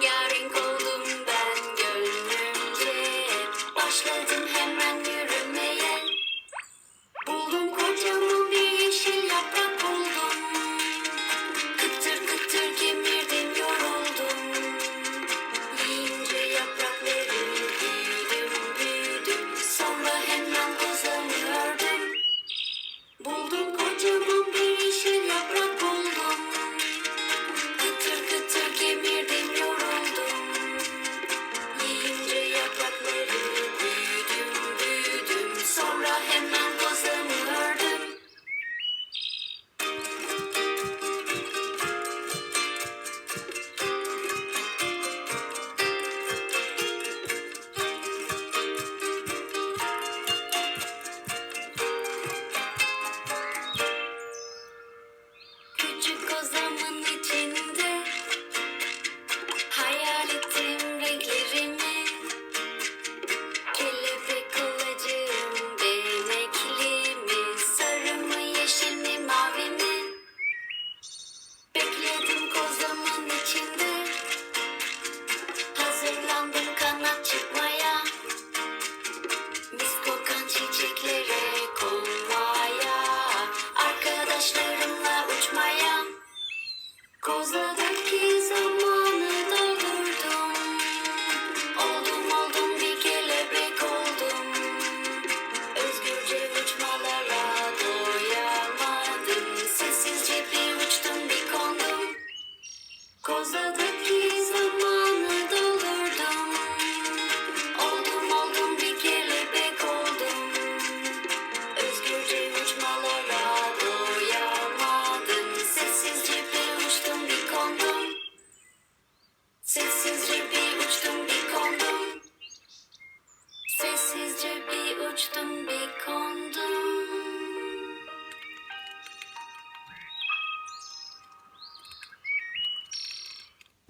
Yeah. Bozdaki zamanı doldurdum. Oldum oldum bir kelebek oldum. Özgürce uçmalara doyamadım. Sessizce bir uçtum bir kondum. Kozladım Sessizce bir uçtum bir kondum.